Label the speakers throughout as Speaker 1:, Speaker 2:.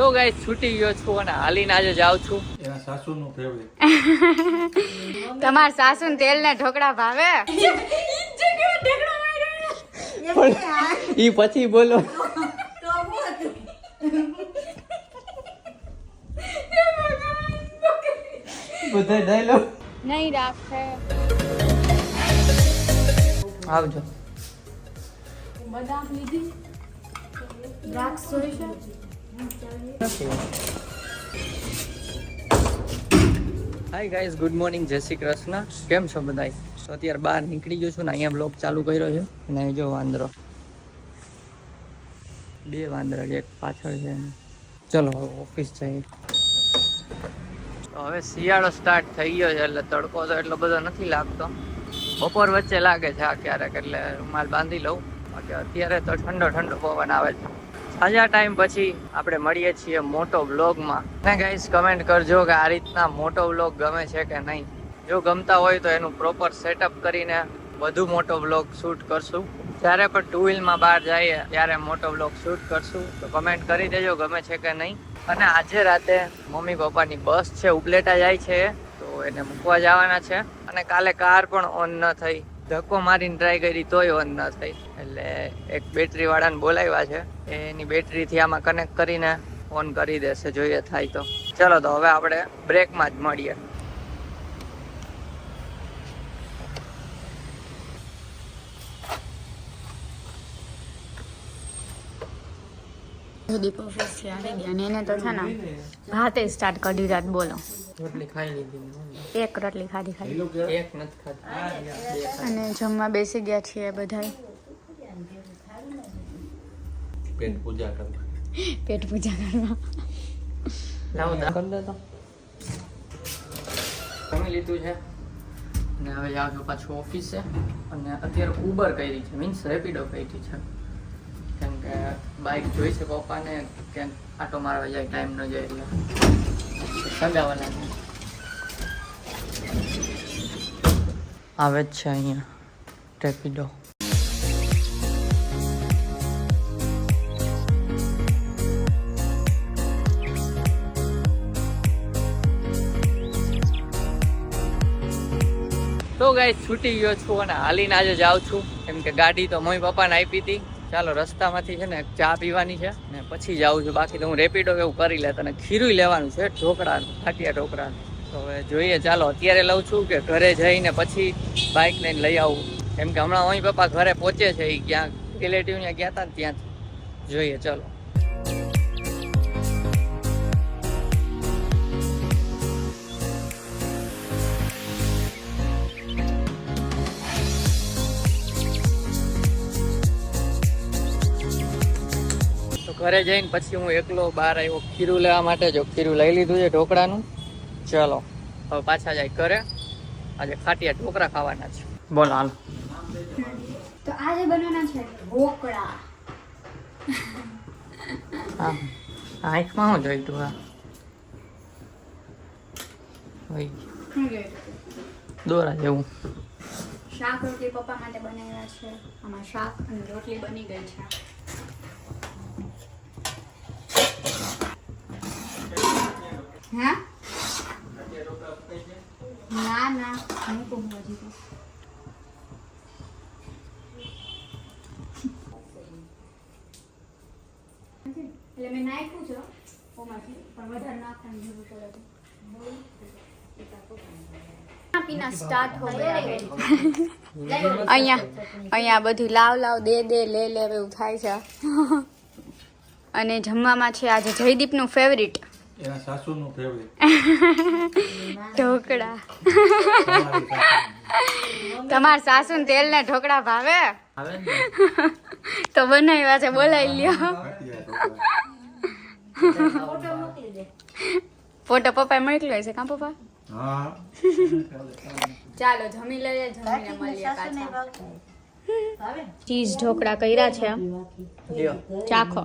Speaker 1: તો ગાઈસ છૂટી ગયો છું અને હાલીને આજે જાઉં છું.
Speaker 2: એના સાસુનું ફેવરેટ
Speaker 3: તમાર સાસુ ને તેલ ને ઢોકળા ભાવે?
Speaker 1: ઈ પછી બોલો. બધા ડાયલોગ
Speaker 3: નહીં રાખે.
Speaker 1: આવજો.
Speaker 3: બદામ લીધી. દ્રાક્ષ જોઈ છે.
Speaker 1: હાય ગાઈઝ ગુડ મોર્નિંગ જય શ્રી કૃષ્ણ. કેમ છો બધાય? તો અત્યારે બહાર નીકળી ગયો છું ને અહીંયા બ્લોક ચાલુ કર્યો છે. અને જો વાંદરો. બે વાંદરા એક પાછળ છે ચલો ઓફિસ જઈએ. હવે શિયાળો સ્ટાર્ટ થઈ ગયો છે એટલે તડકો તો એટલો બધો નથી લાગતો. બપોર વચ્ચે લાગે છે આ ક્યારેક એટલે રૂમાલ બાંધી લઉં. બાકી અત્યારે તો ઠંડો ઠંડો પવન આવે છે. સાજા ટાઈમ પછી આપણે મળીએ છીએ મોટો વ્લોગમાં. ને ગાઈસ કમેન્ટ કરજો કે આ રીતના મોટો વ્લોગ ગમે છે કે નહીં. જો ગમતા હોય તો એનું પ્રોપર સેટઅપ કરીને વધુ મોટો વ્લોગ શૂટ કરશું. જ્યારે પણ ટુ વ્હીલમાં બહાર જઈએ, ત્યારે મોટો વ્લોગ શૂટ કરશું. તો કમેન્ટ કરી દેજો ગમે છે કે નહીં. અને આજે રાતે મમ્મી પપ્પાની બસ છે, ઉપલેટા જાય છે. તો એને મૂકવા જવાના છે. અને કાલે કાર પણ ઓન ન થઈ. ધક્કો મારીને ટ્રાય કરી તોય ઓન ન થઈ. એટલે એક બેટરી વાળાને બોલાવ્યા છે. એની બેટરીથી આમાં કનેક્ટ કરીને ઓન કરી દેશે, જોઈએ થાય તો. ચલો તો હવે આપણે બ્રેકમાં જ મળીએ.
Speaker 3: દીપ ઓફિસ આવી ગયા ને એને તો છે ને ભાતે સ્ટાર્ટ કરી રાત બોલો.
Speaker 1: રોટલી ખાઈ લીધી
Speaker 3: એક રોટલી ખાધી ખાધી.
Speaker 1: એક નથી ખાધી.
Speaker 3: અને જમવા બેસી ગયા છીએ બધા
Speaker 2: પેટ પૂજા કરવા.
Speaker 3: પેટ પૂજા કરવા.
Speaker 1: લાવો દા. કરી દેતો જમી લીધું છે? અને હવે જાઉં છું પાછું ઓફિસે અને અત્યારે ઉબર કરી છે મીન્સ રેપિડો કરી છે. કેમ કે બાઇક જોઈ છે પપ્પાને ક્યાંક આટો મારવા જાય ટાઈમ ન જાય એટલે. સગાવાના આવે જ છે અહીંયા. રેપિડો તો ગાય છૂટી ગયો છું અને હાલીને આજે જાઉં છું. કેમ કે ગાડી તો મમ્મી પપ્પાને આપી હતી. ચાલો, રસ્તામાંથી છે ને ચા પીવાની છે ને પછી જાઉં છું. બાકી તો હું રેપિડો એવું કરી લેતો અને ખીરું લેવાનું છે ઢોકળાનું ખાટિયા ઢોકળાનું. તો હવે જોઈએ, ચાલો, અત્યારે લઉં છું કે ઘરે જઈને પછી બાઇક લઈને લઈ આવું. કેમ કે હમણાં અહીં પપ્પા ઘરે પહોંચે છે એ ક્યાંક. રિલેટિવ ગયા હતા ને ત્યાં જોઈએ, ચલો. ઘરે જઈને પછી હું એકલો બહાર આવ્યો ખીરું લેવા માટે જો ખીરું લઈ લીધું છે ઢોકળાનું. ચલો હવે પાછા જાય ઘરે. આજે ખાટિયા ઢોકળા ખાવાના છે. બોલો હાલ.
Speaker 3: તો આજે બનાવવાના છે ઢોકળા.
Speaker 1: હા આંખમાં હું? જોઈતું હા વઈ દોરા જેવું.
Speaker 3: શાક રોટલી પપ્પા માટે બનાવ્યા છે. આમાં શાક અને રોટલી બની ગઈ છે. હા? ના ના હું કહું હજી તો. એટલે મેં નાખ્યું છે ઓમાંથી પણ વધારે નાખવાની જરૂર પડે પીના સ્ટાર્ટ હો ગયા. અહીંયા અહીંયા બધું લાવ લાવ દે દે લે લે એવું થાય છે. અને જમવામાં છે આજે જયદીપનું ફેવરિટ
Speaker 2: એના સાસુનું ફેવરેટ
Speaker 3: ઢોકળા. તમારા સાસુ ને તેલ ને ઢોકળા ભાવે? તો બનાવ્યા છે બોલાવી લ્યો. ફોટો પપ્પાએ મોકલ્યો છે કા પપ્પા? ચાલો જમી લઈએ જમીને મળીએ પાછા. ચીઝ ઢોકળા કર્યા છે.
Speaker 1: લ્યો.
Speaker 3: ચાખો.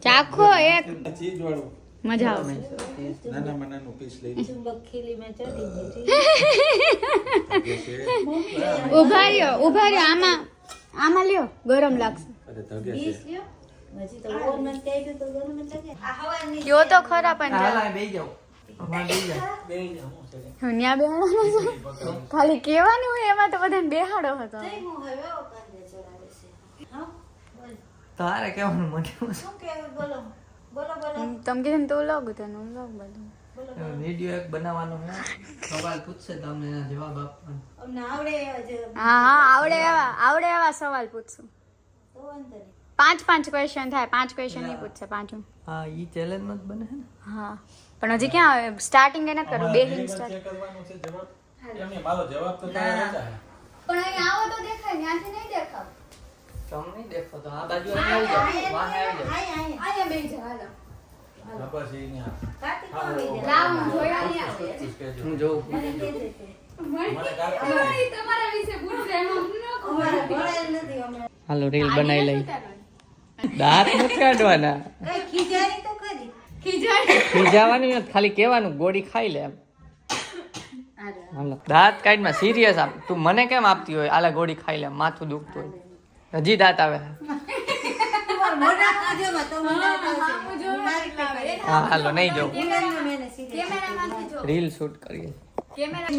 Speaker 3: ચાખો એક.
Speaker 2: ચીઝ વાળું
Speaker 3: મજા આવે.
Speaker 2: નાના નાનું પીસ લઈ લીધું.
Speaker 3: ઊભા રહ્યો ઊભા રહ્યો આમાં આમાં લ્યો ગરમ લાગશે.
Speaker 2: અરે ધગે છે.
Speaker 4: હજી તો
Speaker 3: ખરા પણ ખાલી કેવાનું હોય એમાં તો બધાને બેહાડો હતો
Speaker 1: તારે કેવાનું મને
Speaker 4: શું બોલો બોલો.
Speaker 3: તમે કીધું તો લોગ તને હું લોગ બધું.
Speaker 1: વિડિયો એક બનાવવાનો હે સવાલ પૂછશે તમને એના જવાબ આપવાનો.
Speaker 4: અમને આવડે એવા
Speaker 3: હા હા આવડે એવા આવડે એવા સવાલ પૂછશું. પાંચ પાંચ ક્વેશ્ચન થાય પાંચ ક્વેશ્ચન નહીં પૂછશે પાંચું
Speaker 1: હા ઈ ચેલેન્જમાં બને હે ને?
Speaker 3: હા પણ હજી ક્યાં સ્ટાર્ટિંગ એને કરું બે હિંગ સ્ટાર્ટ
Speaker 2: કરવાનો છે જવાબ. એમને મારો જવાબ તો તારે
Speaker 3: પણ અહીં આવો તો દેખાય ત્યાંથી નહીં દેખાવ.
Speaker 1: તમે દેખો તો આ બાજુ આવી જાઓ. વાહે આવી જાઓ.
Speaker 4: આય આય
Speaker 3: અહીંયા. હાલો
Speaker 1: રીલ બનાવી લઈ. દાંત નથી કાઢવાના
Speaker 4: તો
Speaker 1: નથી ખાલી કહેવાનું ગોળી ખાઈ લે એમ. હાલો. દાંત કાઢમાં સિરિયસ આપ તું મને કેમ આપતી હોય? આલા ગોળી ખાઈ લે માથું દુખતું હોય. હજી દાંત આવે. હા હાલો નહીં
Speaker 3: જો
Speaker 1: રીલ શૂટ કરીએ.
Speaker 3: કેમેરા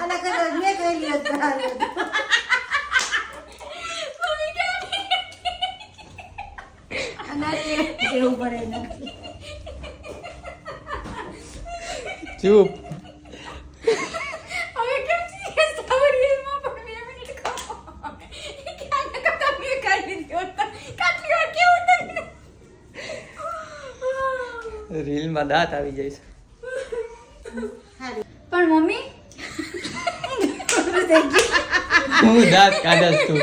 Speaker 4: આના કરતા મેં કહેલી હોત તો હારું હતું. કેવું પડે નથી
Speaker 1: ચૂપ
Speaker 3: હવે કેમ serious થાવ રીલમાં પણ બે મિનિટ ખપો. ક્યાં ને કતા મેં કાઢી દીધો હતો. કાટલી વાર કેવું થયું?
Speaker 1: રીલમાં દાંત આવી જાય છે.
Speaker 3: પણ મમ્મી?
Speaker 1: હું દાંત કાઢસ તું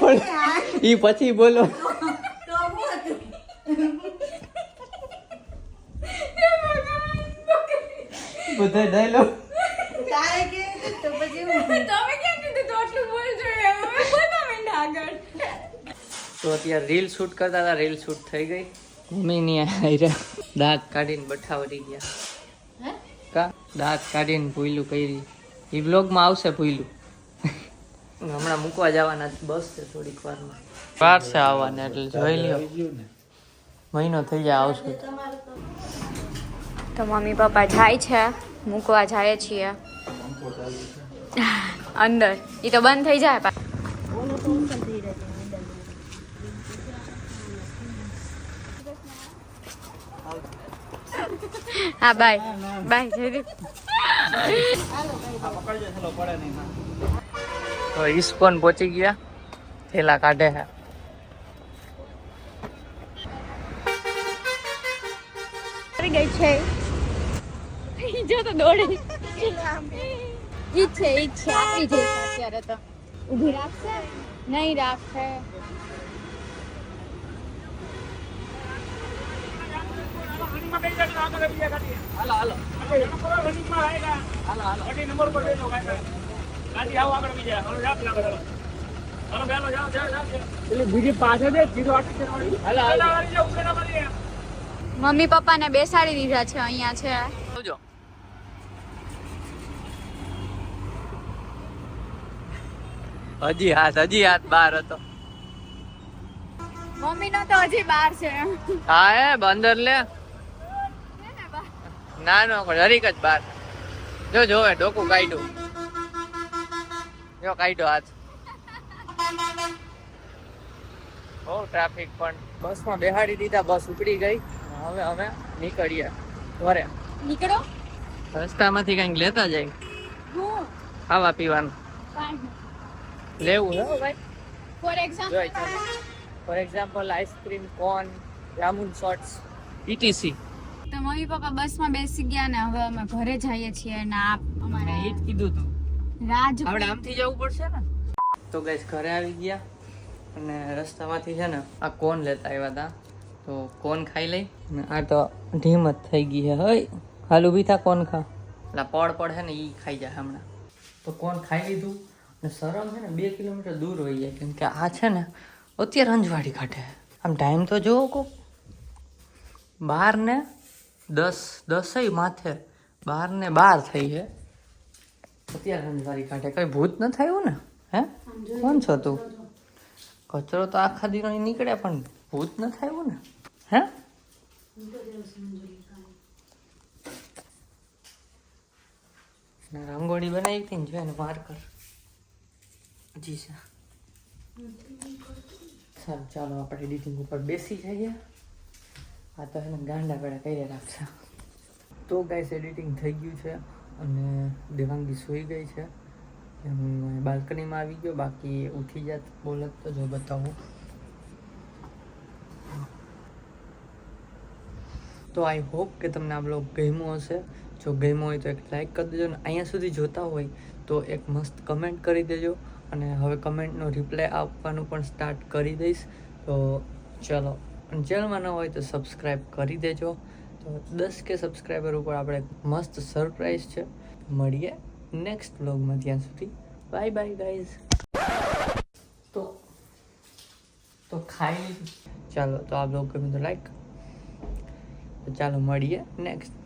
Speaker 4: પણ
Speaker 1: ઈ પછી બોલો.
Speaker 4: તો હું હતું.
Speaker 1: બધા ડાયલોગ
Speaker 4: તારે તો પછી હું
Speaker 3: તમે કેમ કીધું તો આટલું બોલજો એમ? હવે બોલવા માંડ્યા આગળ.
Speaker 1: તો અત્યારે રીલ શૂટ કરતા હતા રીલ શૂટ થઈ ગઈ. મમ્મીની આયરા દાંત કાઢીને બઠાવરી ગયા. કા? દાંત કાઢીને ભૂયલું કરી. એ બ્લોગમાં આવશે ભૂયલું. હમણાં મૂકવા જવાના બસ છે થોડીક વારમાં. વાર છે આવવાને એટલે જોઈ લ્યો. મહિનો થઈ જાય આવશે.
Speaker 4: તો
Speaker 3: તો મમ્મી પપ્પા જાય છે મૂકવા જાય છીએ.
Speaker 2: છે.
Speaker 3: અંદર. એ તો બંધ થઈ જાય પા-
Speaker 4: ઓલો તો ઊંચો થઈ રહ્યો છે મેદાનમાં.
Speaker 3: હા બાય બાય જયદીપ
Speaker 1: તો ઈસ્કોન પહોંચી ગયા. થેલા કાઢે છે.
Speaker 3: ગઈ છે. જો તો દોડી. ઈ છે ઈ છે. આપી જઈશ અત્યારે તો. ઊભી રાખશે? નહીં રાખશે મમ્મી પપ્પાને બેસાડી દીધા છે અહીંયા છે.
Speaker 1: આવજો. હજી હાથ હજી હાથ બાર હતો.
Speaker 3: મમ્મી નો તો હજી બાર છે.
Speaker 1: હા એ બંદર લે. ના નો હરીક જ બાર. જો જોવે ડોકું કાઢ્યું. જો કાઢ્યો હાથ. બહુ ટ્રાફિક પણ. બસમાં બેહાડી દીધા બસ ઉપડી ગઈ. હવે અમે નીકળીએ. ઘરે
Speaker 3: નીકળો.
Speaker 1: રસ્તામાંથી કંઈક લેતા જાય. ખાવા પીવાનું. લેવું હે ભાઈ.
Speaker 3: For example
Speaker 1: for example ice cream cone jamun shorts etc
Speaker 3: તો મમ્મી પપ્પા બસમાં બેસી ગયા ને હવે અમે ઘરે જઈએ છીએ ને આપ અમારે
Speaker 1: એ જ કીધું તું.
Speaker 3: રાજ
Speaker 1: આપણે આમથી જવું પડશે ને? તો ગઈશ ઘરે આવી ગયા અને રસ્તામાંથી છે ને આ કોન લેતા આવ્યા હતા તો કોન ખાઈ લઈ અને આ તો ઢીમ જ થઈ ગઈ છે. હઈ હાલ ઊભી થા કોન ખા. એટલે પડ પડ છે ને એ ખાઈ જાય હમણાં. તો કોન ખાઈ લીધું અને શરમ છે ને બે કિલોમીટર દૂર હોઈ જાય. કેમ કે આ છે ને અત્યારે અંજવાડી કાઢે આમ ટાઈમ તો જોવો કોક. બાર ને દસ, દસેય માથે બાર ને બાર થઈ છે અત્યારે અંધારી કાંઠે કઈ ભૂત ન થયું ને? હે? કોણ છો તું? કચરો તો આખા દિનો નીકળે પણ ભૂત ન થયું ને? હે? રંગોળી બનાવી હતી ને, જો એને માર્કર. જી સર. ચાલો, આપણે એડિટિંગ ઉપર બેસી જઈએ. આ તો એને ગાંડા પેડા કરી રાખશે. તો ગાઈસ એડિટિંગ થઈ ગયું છે અને દેવાંગી સૂઈ ગઈ છે. હું બાલ્કનીમાં આવી ગયો, બાકી ઉઠી જાત બોલત તો જો બતાવું. તો આઈ હોપ કે તમને આ બ્લોગ ગમ્યો હશે. જો ગમ્યો હોય તો એક લાઇક કરી દેજો અને અહીંયા સુધી જોતા હોય તો એક મસ્ત કમેન્ટ કરી દેજો. અને હવે કમેન્ટનો રિપ્લાય આપવાનું પણ સ્ટાર્ટ કરી દઈશ. તો ચલો. ચેનલમાં ન હોય તો સબસ્ક્રાઈબ કરી દેજો. તો દસ કે સબસ્ક્રાઈબર ઉપર આપણે મસ્ત સરપ્રાઈઝ છે. મળીએ નેક્સ્ટ બ્લોગમાં ત્યાં સુધી. બાય બાય ગાઈઝ તો તો ખાઈ ચાલો, તો આ બ્લોગ ગમે તો લાઈક ચાલો મળીએ નેક્સ્ટ